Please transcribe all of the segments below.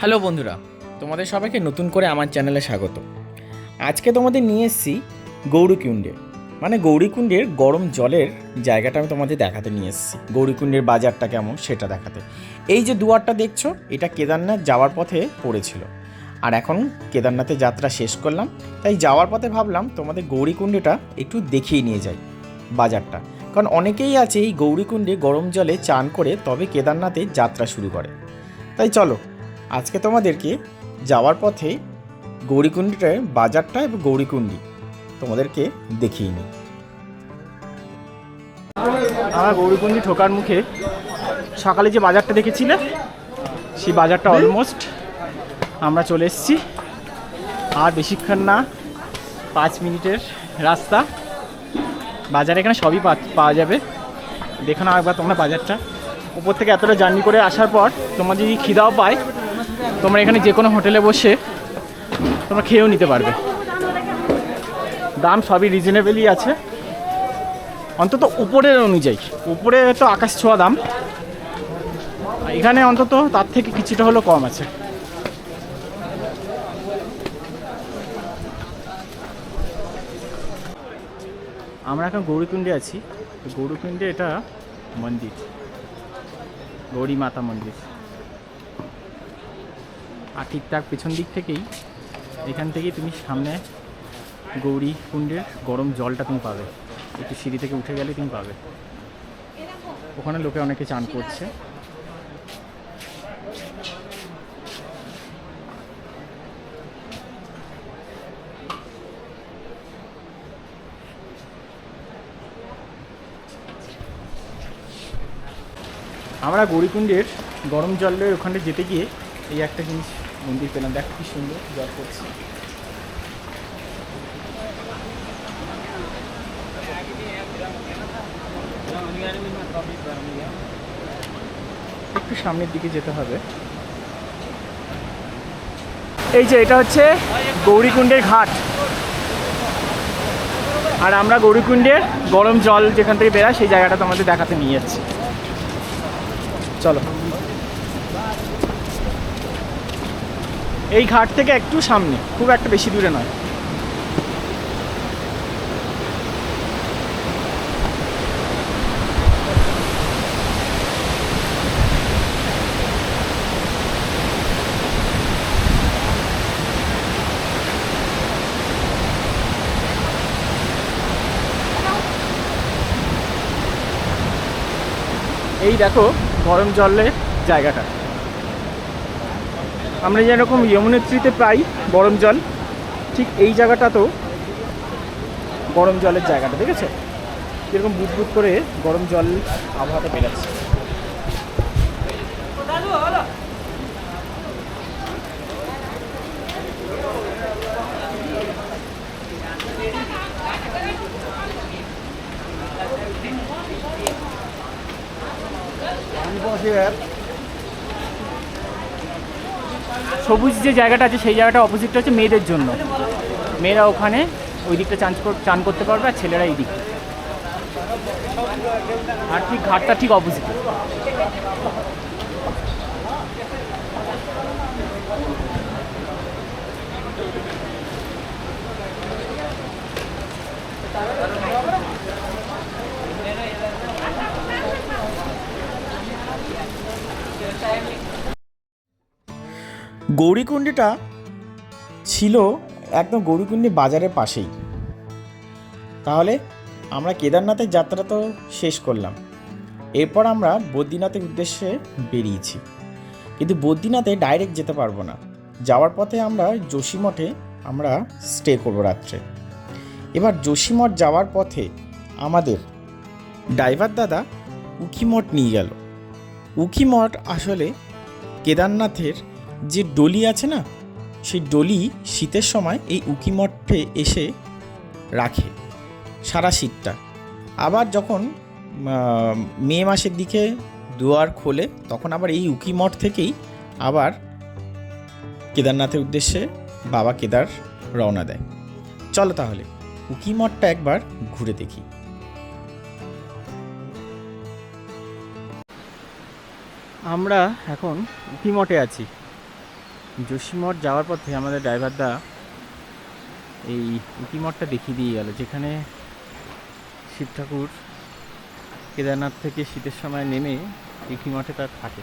Hello বন্ধুরা, তোমাদের সবাইকে নতুন করে আমার চ্যানেলে স্বাগত। আজকে তোমাদের নিয়ে এসেছি গৌরীকুণ্ডে। মানে গৌরীকুণ্ডের গরম জলের জায়গাটা আমি তোমাদের দেখাতে নিয়ে এসেছি। গৌরীকুণ্ডের বাজারটা কেমন সেটা দেখাতে। এই যে দুয়ারটা দেখছ, এটা কেদারনাথ যাওয়ার পথে পড়েছিল। আর এখন কেদারনাথের যাত্রা শেষ করলাম। তাই যাওয়ার পথে ভাবলাম তোমাদের গৌরীকুণ্ডটা একটু দেখিয়ে নিয়ে যাই বাজারটা। কারণ অনেকেই আছে এই গৌরীকুণ্ডে গরম জলে চান করে তবে কেদারনাথে যাত্রা শুরু করে। তাই চলো আজকে তোমাদেরকে যাওয়ার পথে গৌরীকুণ্ডিটার বাজারটা এবং গৌরীকুণ্ডি তোমাদেরকে দেখিয়ে নিই। আমরা গৌরীকুণ্ডি ঠোকার মুখে সকালে যে বাজারটা দেখেছিলে, সেই বাজারটা অলমোস্ট আমরা চলে এসেছি। আর বেশিক্ষণ না, পাঁচ মিনিটের রাস্তা। বাজারে এখানে সবই পাওয়া যাবে। দেখো না একবার তোমরা বাজারটা। উপর থেকে এতটা জার্নি করে আসার পর তোমার যদি খিদাও পায় তোমরা এখানে যে কোনো হোটেলে বসে তোমরা খেয়েও নিতে পারবে। দাম সবই রিজনেবলই আছে। অন্তত উপরের অনুযায়ী, উপরে তো আকাশ ছোঁয়া দাম। এখানে অন্তত তার থেকে কিছুটা হলেও কম আছে। আমরা এখন গৌরীকুণ্ডে আছি। গৌরীকুণ্ডে এটা মন্দির। গৌরী মাতা মন্দির। আর ঠিক তার পেছন দিক থেকেই এখান থেকেই তুমি সামনে গৌরী কুণ্ডের গরম জলটা তুমি পাবে। একটু সিঁড়ি থেকে উঠে গেলে তুমি পাবে। ওখানে লোকে অনেকে চান করছে। আমরা গৌরীকুণ্ডের গরম জলের ওখানে যেতে গিয়ে এই একটা জিনিস মন্দির পেলাম। দেখ কি সুন্দর জল করছে একটু সামনের দিকে যেতে হবে। এই যে এটা হচ্ছে গৌরীকুণ্ডের ঘাট। আর আমরা গৌরীকুণ্ডের গরম জল যেখান থেকে বেরায় সেই জায়গাটা তোমাদের দেখাতে নিয়ে যাচ্ছি। চলো। এই ঘাট থেকে একটু সামনে, খুব একটা বেশি দূরে নয়। এই দেখো, গরম জলের জায়গাটা। আমরা যেরকম যমুনেত্রীতে পাই গরম জল, ঠিক এই জায়গাটাতেও গরম জলের জায়গাটা, দেখেছ? এরকম বুট করে গরম জল আবহাওয়াটা বেরাচ্ছে। সবুজ যে জায়গাটা আছে, সেই জায়গাটা অপোজিটটা হচ্ছে মেয়েদের জন্য। মেয়েরা ওখানে ওই দিকটা চান চান করতে পারবে আর ছেলেরা এই দিকে আর ঠিক ঘাটটা ঠিক অপোজিটে গৌরীকুণ্ডিটা ছিল একদম গৌরীকুণ্ডি বাজারের পাশেই। তাহলে আমরা কেদারনাথের যাত্রা তো শেষ করলাম। এরপর আমরা বদ্রীনাথের উদ্দেশ্যে বেরিয়েছি। কিন্তু বদ্রীনাথে ডাইরেক্ট যেতে পারব না। যাওয়ার পথে আমরা যোশীমঠে আমরা স্টে করব রাত্রে। এবার যোশীমঠ যাওয়ার পথে আমাদের ড্রাইভার দাদা উখিমঠ নিয়ে গেল। উখিমঠ আসলে কেদারনাথের যে ডলি আছে না, সেই ডলি শীতের সময় এই উকি মঠে এসে রাখে সারা শীতটা। আবার যখন মে মাসের দিকে দুয়ার খোলে, তখন আবার এই উকি মঠ থেকেই আবার কেদারনাথের উদ্দেশ্যে বাবা কেদার রওনা দেয়। চলো তাহলে, উকি মঠটা একবার ঘুরে দেখি। আমরা এখন উকিমঠে আছি। যোশীমঠ যাওয়ার পথে আমাদের ড্রাইভারদা এই উকিমঠটা দেখিয়ে দিয়ে গেল যেখানে শিব ঠাকুর কেদারনাথ থেকে শীতের সময় নেমে উকিমঠে তার থাকে।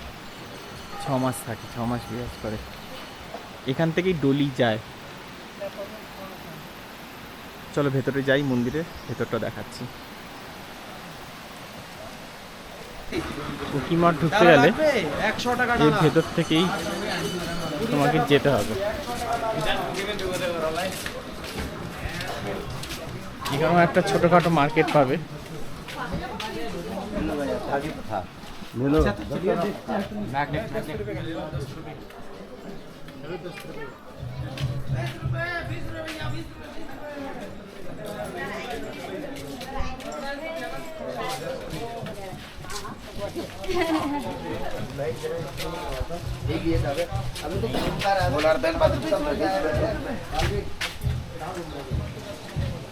ছ মাস থাকে ছ মাস বিরাজ করে। এখান থেকেই ডলি যায়। চলো ভেতরে যাই মন্দিরের ভেতরটা দেখাচ্ছি। উকিমঠ ঢুকতে গেলে একশো টাকা এর ভেতর থেকেই তোমাকে যেতে হবে। এখানেও একটা ছোটখাটো মার্কেট পাবে।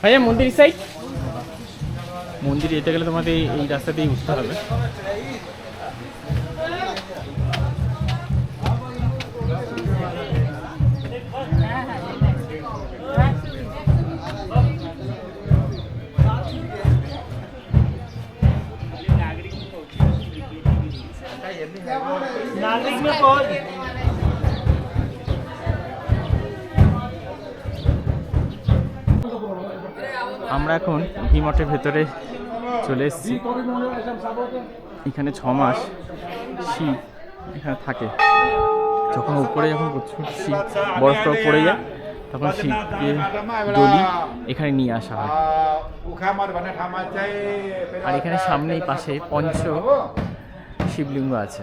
ভাইয়া মন্দির সাইড মন্দির যেতে গেলে তোমাদের এই- রাস্তা দিয়ে উঠতে হবে। আমরা এখন ভিমঠের ভেতরে চলে এসেছি। এখানে ছ মাস শিব এখানে থাকে। যখন উপরে যখন প্রচুর শিব বরফ টরফ পড়ে যায়, তখন শিবকে ডলি এখানে নিয়ে আসা হয়। আর এখানে সামনেই পাশে পঞ্চ শিবলিঙ্গ আছে।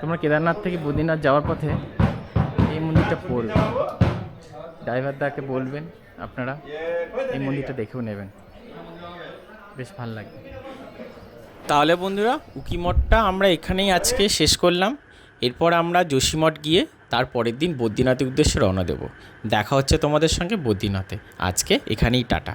তোমরা কেদারনাথ থেকে বদ্রীনাথ যাওয়ার পথে এই মন্দিরটা পড়বে। ড্রাইভারদাকে বলবেন আপনারা এই মন্দিরটা দেখেও নেবেন। বেশ ভালো লাগবে তাহলে বন্ধুরা উকিমঠটা আমরা এখানেই আজকে শেষ করলাম। এরপর আমরা যোশীমঠ গিয়ে তার পরের দিন বদ্রীনাথের উদ্দেশ্যে রওনা দেব। দেখা হচ্ছে তোমাদের সঙ্গে বদ্রীনাথে। আজকে এখানেই টাটা।